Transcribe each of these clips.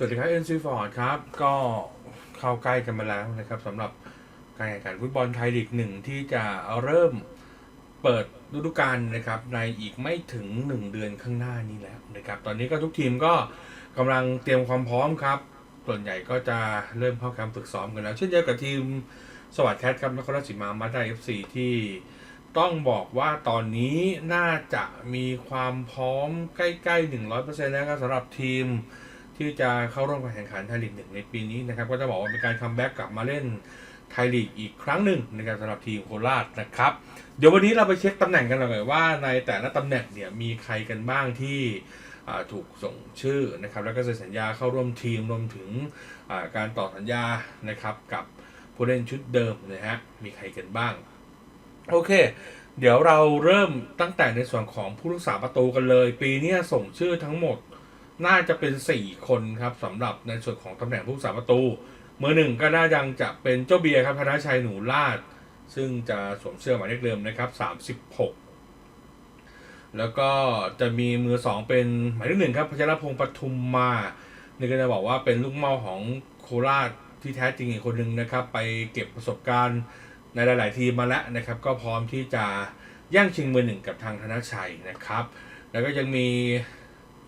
สวัสดีครับเอ็นซีฟอร์ดครับ ก็เข้าใกล้กันมาแล้วนะครับสำหรับการแข่งขันฟุตบอลไทยลีกหนึ่งที่จะเริ่มเปิดฤดูกาลนะครับในอีกไม่ถึง 1 เดือนข้างหน้านี้แล้วนะครับตอนนี้ก็ทุกทีมก็กำลังเตรียมความพร้อมครับ ส่วนใหญ่ก็จะเริ่มเข้าแคมป์ฝึกซ้อมกันแล้ว เช่นเดียวกับทีมสวัสดิ์แคทครับนครราชสีมามาได้เอฟซีที่ต้องบอกว่าตอนนี้น่าจะมีความพร้อมใกล้ๆ100%แล้วครับสำหรับทีม ที่จะเข้าร่วมการแข่งขันไทยลีกหนึ่งในปีนี้นะครับ ก็จะบอกว่าเป็นการคัมแบ็กกลับมาเล่นไทยลีกอีกครั้งหนึ่งนะครับสำหรับทีมโคราชนะครับ เดี๋ยววันนี้เราไปเช็คตำแหน่งกันหน่อยว่าในแต่ละตำแหน่งเนี่ยมีใครกันบ้างที่ถูกส่งชื่อนะครับ แล้วก็เซ็นสัญญาเข้าร่วมทีมรวมถึงการต่อสัญญานะครับกับผู้เล่นชุดเดิมนะฮะมีใครกันบ้าง โอเค เดี๋ยวเราเริ่มตั้งแต่ในส่วนของผู้รักษาประตูกันเลย ปีนี้ส่งชื่อทั้งหมด น่าจะเป็น 4 คนครับสำหรับในส่วนของตำแหน่งผู้รักษาประตูมือหนึ่งก็น่ายังจะเป็นเจ้าเบียร์ครับธนชัยหนูลาด ซึ่งจะสวมเสื้อหมายเลขเดิมนะครับ36 แล้วก็จะมีมือ 2 เป็นหมายเลขหนึ่งครับพัชรพงษ์ปทุมมานี่ก็จะบอกว่าเป็นลูกเมาของโคราชที่แท้จริงอีกคนหนึ่งนะครับ ไปเก็บประสบการณ์ในหลาย ๆ ทีมมาแล้วนะครับ ก็พร้อมที่จะย่างชิงมือหนึ่งกับทางธนชัยนะครับ แล้วก็ยังมี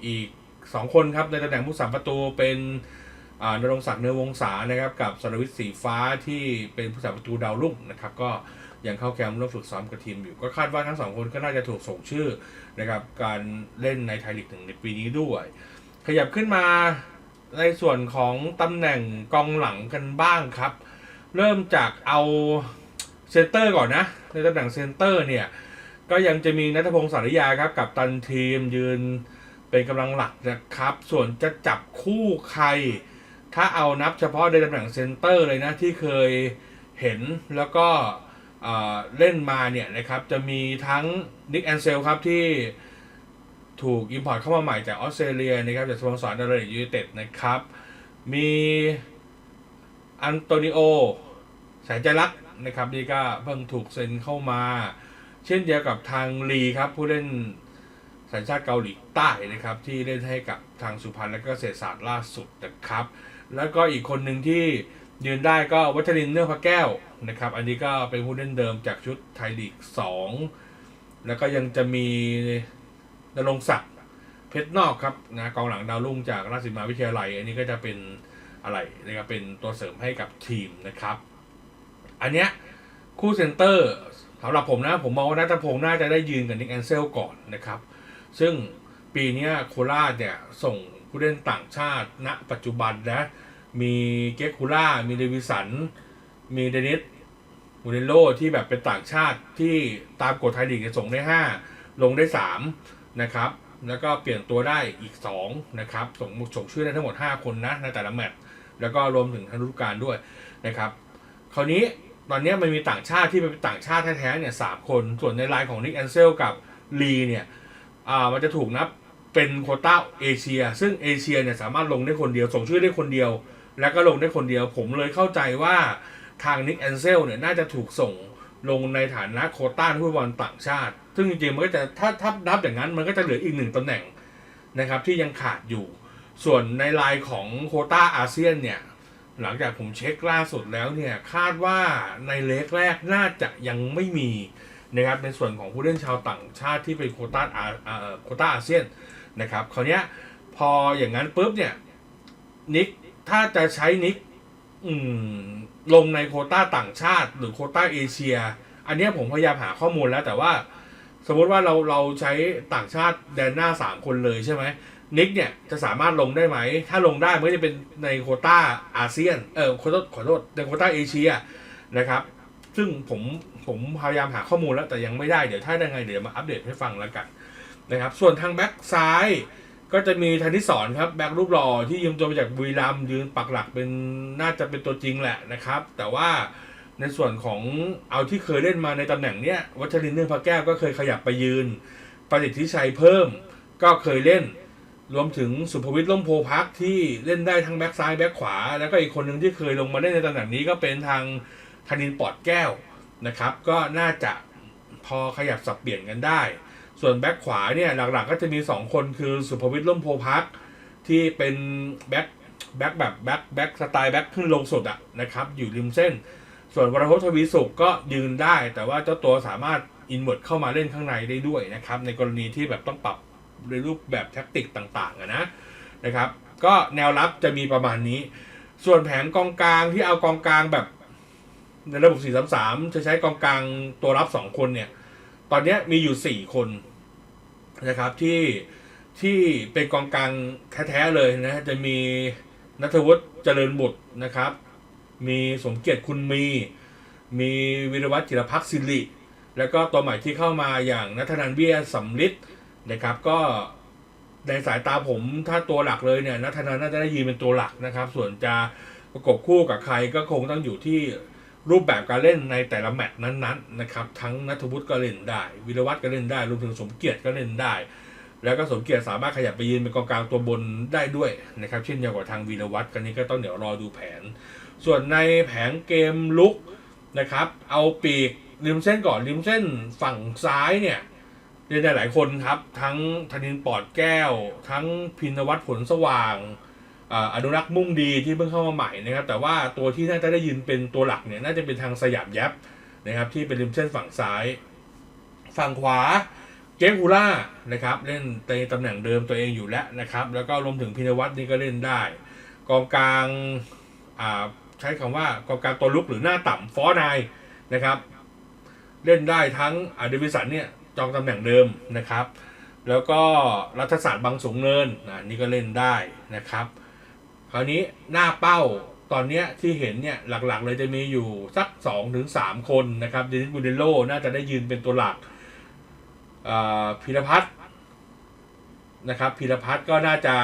อีก สองคนครับในตำแหน่งผู้สามประตูเป็นนรงศักดิ์เนื้อวงศานะครับกับสรวิทย์สีฟ้าที่เป็นผู้สามประตูดาวรุ่งนะครับก็ยังเข้าแคมป์ร่วมฝึกซ้อมกับทีมอยู่ ก็คาดว่าทั้งสองคนก็น่าจะถูกส่งชื่อนะครับการเล่นในไทยลีกหนึ่งในปีนี้ด้วย ขยับขึ้นมาในส่วนของตำแหน่งกองหลังกันบ้างครับ เริ่มจากเอาเซนเตอร์ก่อนนะ ในตำแหน่งเซนเตอร์เนี่ยก็ยังจะมีนัทพงศ์สาริยาครับกับตันทีมยืน เป็นกำลังหลักนะครับ ส่วนจะจับคู่ใคร ถ้าเอานับเฉพาะในตำแหน่งเซนเตอร์เลยนะที่เคยเห็นแล้วก็เล่นมาเนี่ยนะครับจะมีทั้งนิกแอนเซลครับที่ถูกอิมพอร์ตเข้ามาใหม่จากออสเตรเลียนะครับจากสโมสรดาร์เรยูไนเต็ดนะครับ มีอันโตนิโอแสนใจรักนะครับนี่ก็เพิ่งถูกเซ็นเข้ามา เช่นเดียวกับทางลีครับผู้เล่น สัญชาติเกาหลีใต้นะครับ ที่เล่นให้กับทางสุพรรณและก็เศรษฐศาสตร์ล่าสุดนะครับ แล้วก็อีกคนหนึ่งที่ยืนได้ก็วัชรินเนื่อพระแก้วนะครับ อันนี้ก็เป็นผู้เล่นเดิมจากชุดไทยลีก 2 แล้วก็ยังจะมีนรงศักดิ์เพชรนอกครับนะกองหลังดาวรุ่งจากราชสีมาวิทยาลัย อันนี้ก็จะเป็นอะไรนะครับเป็นตัวเสริมให้กับทีมนะครับ อันเนี้ยคู่เซนเตอร์สำหรับผมนะ ผมมองว่านัทพงศ์น่าจะได้ยืนกับนิกแอนเซลก่อนนะครับ ซึ่งปีนี้โคราชเนี่ยส่งผู้เล่นต่างชาติณปัจจุบันนะมีเกคคูล่า มีเดวิสัน มีเดนิสมูเนโลที่แบบเป็นต่างชาติที่ตามกฎไทยลีกจะส่งได้ 5 ลงได้ 3 นะครับ แล้วก็เปลี่ยนตัวได้อีก 2 นะครับ ส่งส่งชื่อได้ทั้งหมด 5 คนนะในแต่ละแมตช์แล้วก็รวมถึงทันฤดูกาลด้วยนะครับ คราวนี้ตอนนี้มันมีต่างชาติที่เป็นต่างชาติแท้ๆเนี่ยสามคน ส่วนในไลน์ของนิกแอนเซลกับลีเนี่ย อ่ามันจะถูกนับเป็นโคต้าเอเชีย ซึ่งเอเชียเนี่ยสามารถลงได้คนเดียว ส่งชื่อได้คนเดียว แล้วก็ลงได้คนเดียว ผมเลยเข้าใจว่าทางนิกแอนเซลเนี่ยน่าจะถูกส่งลงในฐานะโคต้าผู้บอลต่างชาติ ซึ่งจริงๆมันก็จะถ้าถ้านับอย่างนั้นมันก็จะเหลืออีกหนึ่งตำแหน่งนะครับที่ยังขาดอยู่ ส่วนในไลน์ของโคต้าอาเซียนเนี่ยหลังจากผมเช็คล่าสุดแล้วเนี่ยคาดว่าในเล็กแรกน่าจะยังไม่มี นะครับในส่วนของผู้เล่นชาวต่างชาติที่เป็นโคต้าอาเอ่อโคต้าอาเซียนนะครับคราวเนี้ยพออย่างนั้นปุ๊บเนี่ยนิกถ้าจะใช้นิกลงในโคต้าต่างชาติ หรือโคต้าเอเชีย อันนี้ผมพยายามหาข้อมูลแล้วแต่ว่า สมมติว่าเราเราใช้ต่างชาติแดนหน้าสามคนเลยใช่ไหมนิกเนี่ยจะสามารถลงได้ไหม ถ้าลงได้มันก็จะเป็นในโคต้าอาเซียนเออขอโทษขอโทษในโคต้าเอเชียนะครับ ซึ่งผม ผมพยายามหาข้อมูลแล้วแต่ยังไม่ได้เดี๋ยวถ้าได้ไงเดี๋ยวมาอัปเดตให้ฟังแล้วกันนะครับส่วนทางแบ็กซ้ายก็จะมีธนิสรครับแบ็กรูปหล่อที่ยืมตัวมาจากบุรีรัมยืนปักหลักเป็นน่าจะเป็นตัวจริงแหละนะครับ แต่ว่าในส่วนของเอาที่เคยเล่นมาในตำแหน่งเนี้ยวัชรินทร์เนื่องพระแก้วก็เคยขยับไปยืนประดิษฐทิชัยเพิ่มก็เคยเล่น รวมถึงสุภวิทย์ล่มโพพักที่เล่นได้ทั้งแบ็กซ้ายแบ็กขวา แล้วก็อีกคนหนึ่งที่เคยลงมาเล่นในตำแหน่งนี้ก็เป็นทางธนินปอดแก้ว นะครับ ก็น่าจะพอขยับสับเปลี่ยนกันได้ ส่วนแบ็คขวาเนี่ยหลักๆก็จะมี 2 คนคือสุภวิทย์ล่มโพพักที่เป็นแบ็คแบ็คแบบแบ็คแบ็คสไตล์แบ็คขึ้นลงสุดอะนะครับ อยู่ริมเส้น ส่วนวรพจน์ทวีสุขก็ยืนได้ แต่ว่าเจ้าตัวสามารถอินเว r ร์เข้ามาเล่นข้างในได้ด้วยนะครับ ในกรณีที่แบบต้องปรับในรูปแบบแท็กติกต่างๆอะนะนะครับ ก็แนวรับจะมีประมาณนี้ ส่วนแผงกองกลางที่เอากองกลางแบบ ในระบบ 433 จะใช้กองกลางตัวรับ 2 คนเนี่ย ตอนนี้มีอยู่ 4 คนนะครับที่ที่เป็นกองกลางแท้ๆเลยนะ จะมีนัทวุฒิเจริญบุตรนะครับ มีสมเกียรติคุณมี มีวิรวัตรจิรพักษ์สิริแล้วก็ตัวใหม่ที่เข้ามาอย่างนัทนันเบี้ยสำลิดนะครับ ก็ในสายตาผมถ้าตัวหลักเลยเนี่ยนัทนันน่าจะได้ยืนเป็นตัวหลักนะครับ ส่วนจะประกบคู่กับใครก็คงต้องอยู่ที่ รูปแบบการเล่นในแต่ละแมตช์นั้นๆนะครับทั้งนัทวุฒิก็เล่นได้ วิรวัตรก็เล่นได้รวมถึงสมเกียรติก็เล่นได้ แล้วก็สมเกียรติสามารถขยับไปยืนเป็นกองกลางตัวบนได้ด้วยนะครับเช่นเดียวกับทางวีรวัตรกันนี้ก็ต้องเดี๋ยวรอดูแผน ส่วนในแผงเกมลุกนะครับเอาปีกริมเส้นก่อนริมเส้นฝั่งซ้ายเนี่ยเล่นได้หลายคนครับ ทั้งธนินปอดแก้ว ทั้งพินวัตรผลสว่าง อนุรักษ์มุ่งดีที่เพิ่งเข้ามาใหม่นะครับ แต่ว่าตัวที่น่าจะได้ยืนเป็นตัวหลักเนี่ยน่าจะเป็นทางสยามยับนะครับที่เป็นริมเส้นฝั่งซ้าย ฝั่งขวาเจคูล่านะครับเล่นในตำแหน่งเดิมตัวเองอยู่แล้วนะครับ แล้วก็รวมถึงพินวัตรนี่ก็เล่นได้ กองกลางอ่าใช้คำว่ากองกลางตัวลุกหรือหน้าต่ำฟอร์นายนะครับ เล่นได้ทั้งอเดวิสันเนี่ยจองตำแหน่งเดิมนะครับ แล้วก็รัฐศาสตร์บางสงเนินอ่านี่ก็เล่นได้นะครับ คราวนี้หน้าเป้าตอนนี้ที่เห็นเนี่ยหลักๆ เลยจะมีอยู่สัก2-3ถึง3คนนะครับเดนิสบูเดโลน่าจะได้ยืนเป็นตัวหลักพิรพัฒน์นะครับพิรพัฒน์ก็น่าจะ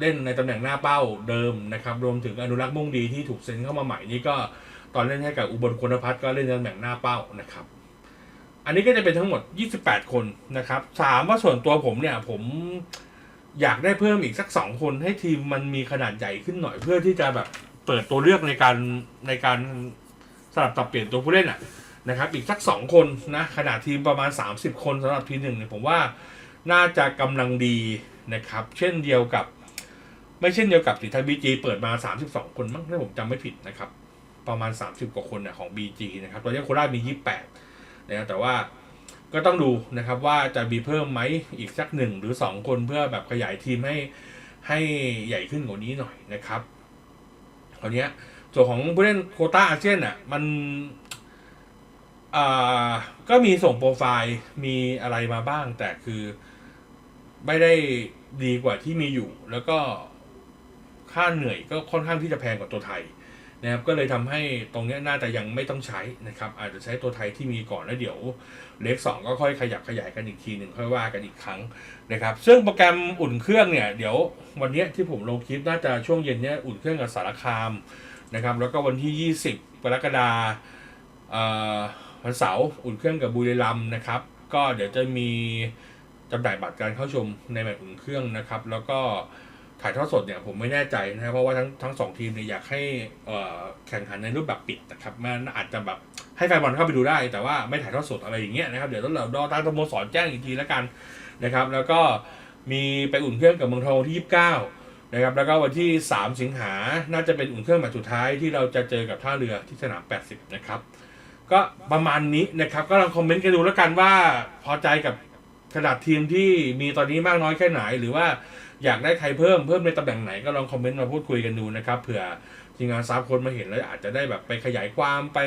เล่นในตำแหน่งหน้าเป้าเดิมนะครับ รวมถึงอนุรักษ์มุ่งดีที่ถูกเซ็นเข้ามาใหม่นี่ก็ตอนเล่นให้กับอุบลคุณพัฒน์ก็เล่นในตำแหน่งหน้าเป้านะครับ อันนี้ก็จะเป็นทั้งหมด 28 คนนะครับถามว่าส่วนตัวผมเนี่ยผม อยากได้เพิ่มอีกสัก2คนให้ทีมมันมีขนาดใหญ่ขึ้นหน่อยเพื่อที่จะแบบเปิดตัวเลือกในการในการสลับตับเปลี่ยนตัวผู้เล่นอะนะครับ อีกสัก2คนนะขนาดทีมประมาณ 30 คนสำหรับทีหนึ่งเนี่ยผมว่าน่าจะกำลังดีนะครับ เช่นเดียวกับ ไม่เช่นเดียวกับสีไทยบีจีเปิดมา 32 คนมั้งถ้าผมจำไม่ผิดนะครับ ประมาณ 30 กว่าคนนะของ BG นะครับตอนนี้โคราชมี 28นะครับแต่ว่า ก็ต้องดูนะครับว่าจะมีเพิ่มไหมอีกสักหนึ่งหรือ 2 คนเพื่อแบบขยายทีมให้ให้ใหญ่ขึ้นกว่านี้หน่อยนะครับคราวนี้ส่วนของผู้เล่นโคต้าอาเซียนอะมันอ่าก็มีส่งโปรไฟล์มีอะไรมาบ้าง แต่คือไม่ได้ดีกว่าที่มีอยู่ แล้วก็ค่าเหนื่อยก็ค่อนข้างที่จะแพงกว่าตัวไทย นะครับก็เลยทำให้ตรงนี้น่าจะยังไม่ต้องใช้นะครับอาจจะใช้ตัวไทยที่มีก่อนแล้วเดี๋ยวเลขสองก็ค่อยขยับขยายกันอีกทีหนึ่งค่อยว่ากันอีกครั้งนะครับซึ่งโปรแกรมอุ่นเครื่องเนี่ยเดี๋ยววันนี้ที่ผมลงคลิปน่าจะช่วงเย็นเนี้ยอุ่นเครื่องกับสารคามนะครับแล้วก็วันที่ 20 กรกฎาคมวันเสาร์อุ่นเครื่องกับบุรีรัมย์นะครับก็เดี๋ยวจะมีจำหน่ายบัตรการเข้าชมในแมตช์อุ่นเครื่องนะครับแล้วก็ ถ่ายทอดสดเนี่ยผมไม่แน่ใจนะครับเพราะว่าทั้งทั้งสองทีมเนี่ยอยากให้แข่งขันในรูปแบบปิดนะครับมันอาจจะแบบให้แฟนบอลเข้าไปดูได้ แต่ว่าไม่ถ่ายทอดสดอะไรอย่างเงี้ยนะครับเดี๋ยวต้องเราดอทางสโมสรแจ้งอีกทีแล้วกันนะครับ แล้วก็มีไปอุ่นเครื่องกับเมืองทองวันที่ 29นะครับแล้วก็วันที่ 3 สิงหาน่าจะเป็นอุ่นเครื่องแมตช์สุดท้ายที่เราจะเจอกับท่าเรือที่สนาม 80 นะครับก็ประมาณนี้นะครับ ก็ลองคอมเมนต์กันดูแล้วกันว่าพอใจกับ ขนาดทีมที่มีตอนนี้มากน้อยแค่ไหน หรือว่าอยากได้ใครเพิ่มเพิ่มในตำแหน่งไหนก็ลองคอมเมนต์มาพูดคุยกันดูนะครับเผื่อทีมงานซับคนมาเห็นแล้วอาจจะได้แบบไปขยายความไป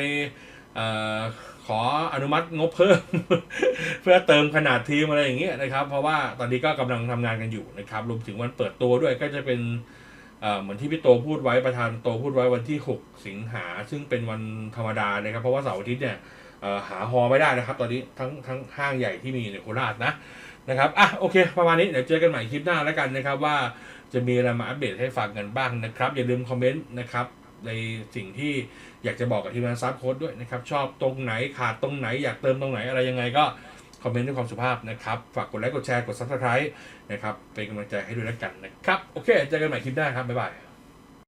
ออขออนุมัติงบเพิ่ม เพื่อเติมขนาดทีมอะไรอย่างเงี้ยนะครับ เพราะว่าตอนนี้ก็กำลังทำงานกันอยู่นะครับรวมถึงวันเปิดตัวด้วยก็จะเป็นเหมือนที่พี่โตพูดไว้ประธานโตพูดไว้วันที่ 6 สิงหาซึ่งเป็นวันธรรมดานะครับ เพราะว่าเสาร์อาทิตย์เนี่ย หาฮอไม่ได้นะครับ ตอนนี้ทั้งทั้งห้างใหญ่ที่มีในโคราชนะนะครับอะโอเค ประมาณนี้เดี๋ยวเจอกันใหม่คลิปหน้าแล้วกันนะครับ ว่าจะมีอะไรมาอัปเดตให้ฟังกันบ้างนะครับ อย่าลืมคอมเมนต์นะครับในสิ่งที่อยากจะบอกกับทีมงานซับโค้ดด้วยนะครับ ชอบตรงไหนขาดตรงไหนอยากเติมตรงไหนอะไรยังไงก็คอมเมนต์ด้วยความสุภาพนะครับ ฝากกดไลค์กดแชร์กดซับสไครต์นะครับเป็นกำลังใจให้ด้วยแล้วกันนะครับ โอเคเจอกันใหม่คลิปหน้าครับ บ๊ายบาย